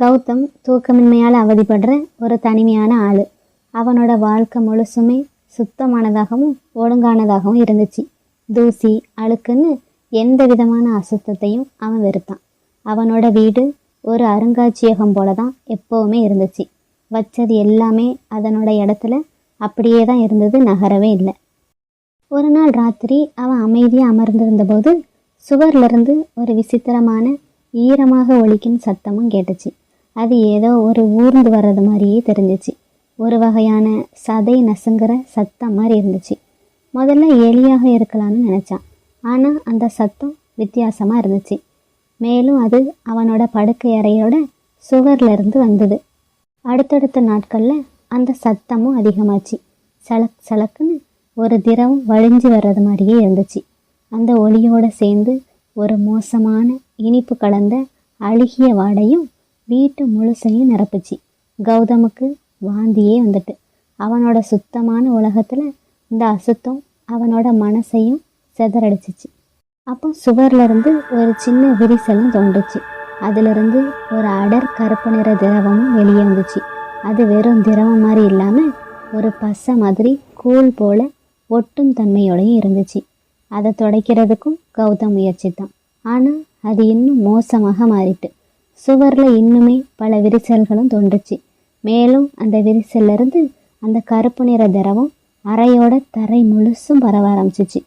கௌதம் தூக்கமின்மையால் அவதிப்படுற ஒரு தனிமையான ஆள். அவனோட வாழ்க்கை முழுசுமே சுத்தமானதாகவும் ஒழுங்கானதாகவும் இருந்துச்சு. தூசி அழுக்குன்னு எந்த விதமான அசுத்தத்தையும் அவன் வெறுத்தான். அவனோட வீடு ஒரு அருங்காட்சியகம் போல தான் எப்போவுமே இருந்துச்சு. வச்சது எல்லாமே அதனோட இடத்துல அப்படியே தான் இருந்தது நகரவே இல்லை. ஒரு நாள் ராத்திரி அவன் அமைதியாக அமர்ந்திருந்தபோது சுவர்லேருந்து ஒரு விசித்திரமான ஈரமாக ஒழிக்கும் சத்தமும் கேட்டுச்சு. அது ஏதோ ஒரு ஊர்ந்து வர்றது மாதிரியே தெரிஞ்சிச்சு. ஒரு வகையான சதை நசுங்கிற சத்தம் மாதிரி இருந்துச்சு. முதல்ல எலியாக இருக்கலாம்னு நினச்சான். ஆனால் அந்த சத்தம் வித்தியாசமாக இருந்துச்சு. மேலும் அது அவனோட படுக்கை அறையோட சுவர்ல இருந்து வந்தது. அடுத்தடுத்த நாட்களில் அந்த சத்தமும் அதிகமாச்சு. சலக் சலக்குன்னு ஒரு திரவம் வழிஞ்சு வர்றது மாதிரியே இருந்துச்சு. அந்த ஒளியோடு சேர்ந்து ஒரு மோசமான இனிப்பு கலந்த அழுகிய வாடையும் வீட்டு முழுசையும் நிரப்புச்சு. கௌதமுக்கு வாந்தியே வந்துட்டு. அவனோட சுத்தமான உலகத்தில் இந்த அசுத்தம் அவனோட மனசையும் சிதறடிச்சிச்சு. அப்போ சுவர்ல இருந்து ஒரு சின்ன விரிசலும் தோண்டுச்சு அதிலிருந்து ஒரு அடர் கருப்பு நிற திரவமும் வெளியே வந்துச்சு. அது வெறும் திரவம் மாதிரி இல்லாமல் ஒரு பசை மாதிரி கூழ் போல ஒட்டும் தன்மையோடையும் இருந்துச்சு. அதை துடைக்கிறதுக்கும் கௌதம் முயற்சித்தான். ஆனால் அது இன்னும் மோசமாக மாறிட்டு. சுவரில் இன்னுமே பல விரிசல்களும் தோன்றுச்சு. மேலும் அந்த விரிசல்லிருந்து அந்த கருப்பு நிற திரவம் அறையோட தரை முழுசும் பரவ ஆரம்பிச்சிச்சு.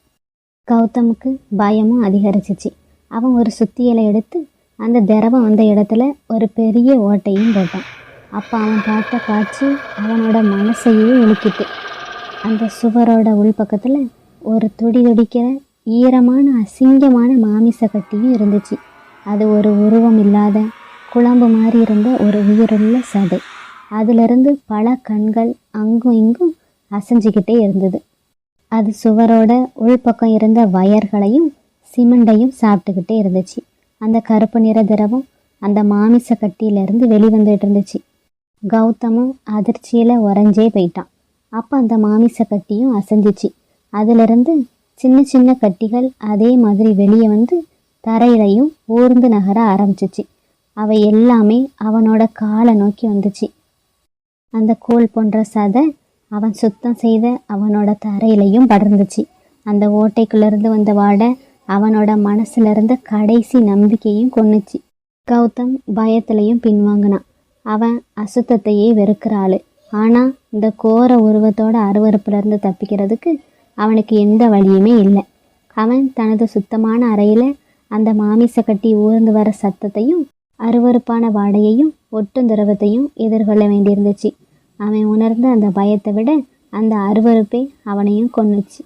கௌதமுக்கு பயமும் அதிகரிச்சிச்சு. அவன் ஒரு சுத்தியலை எடுத்து அந்த திரவம் வந்த இடத்துல ஒரு பெரிய ஓட்டையும் போட்டான். அப்போ அவன் பார்த்த காட்சி அவனோட மனசையே உலுக்கிட்டு அந்த சுவரோட உள்பக்கத்தில் ஒரு துடி துடிக்கிற ஈரமான அசிங்கமான மாமிச கட்டியும் இருந்துச்சு. அது ஒரு உருவம் இல்லாத குழம்பு மாதிரி இருந்த ஒரு உயிருள்ள சதை. அதிலிருந்து பல கண்கள் அங்கும் இங்கும் அசைஞ்சிக்கிட்டே இருந்தது. அது சுவரோட உள்பக்கம் இருந்த வயர்களையும் சிமெண்டையும் சாப்பிட்டுக்கிட்டே இருந்துச்சு. அந்த கருப்பு நிற திரவம் அந்த மாமிச கட்டியிலேருந்து வெளிவந்துட்டு இருந்துச்சு. கௌதமும் அதிர்ச்சியில் உறைஞ்சே போயிட்டான். அப்போ அந்த மாமிச கட்டியும் அசைஞ்சிச்சு. அதிலிருந்து சின்ன சின்ன கட்டிகள் அதே மாதிரி வெளியே வந்து தரையிலையும் ஊர்ந்து நகர ஆரம்பிச்சிச்சு. அவை எல்லாமே அவனோட காலை நோக்கி வந்துச்சு. அந்த கோல் போன்ற சதை அவன் சுத்தம் செய்த அவனோட தரையிலையும் படர்ந்துச்சு. அந்த ஓட்டைக்குள்ளேருந்து வந்த வாடை அவனோட மனசுல இருந்த கடைசி நம்பிக்கையும் கொன்னுச்சு. கௌதம் பயத்திலையும் பின்வாங்கினான். அவன் அசுத்தத்தையே வெறுக்கிறாள் ஆனால் இந்த கோர உருவத்தோட அருவறுப்புலேருந்து தப்பிக்கிறதுக்கு அவனுக்கு எந்த வழியுமே இல்லை. அவன் தனது சுத்தமான அறையில் அந்த மாமிச கட்டி ஊர்ந்து வர சத்தத்தையும் அருவருப்பான வாடையையும் ஒட்டும் திரவத்தையும் எதிர்கொள்ள வேண்டியிருந்துச்சு. அவன் உணர்ந்த அந்த பயத்தை விட அந்த அருவறுப்பே அவனையும் கொன்னுச்சு.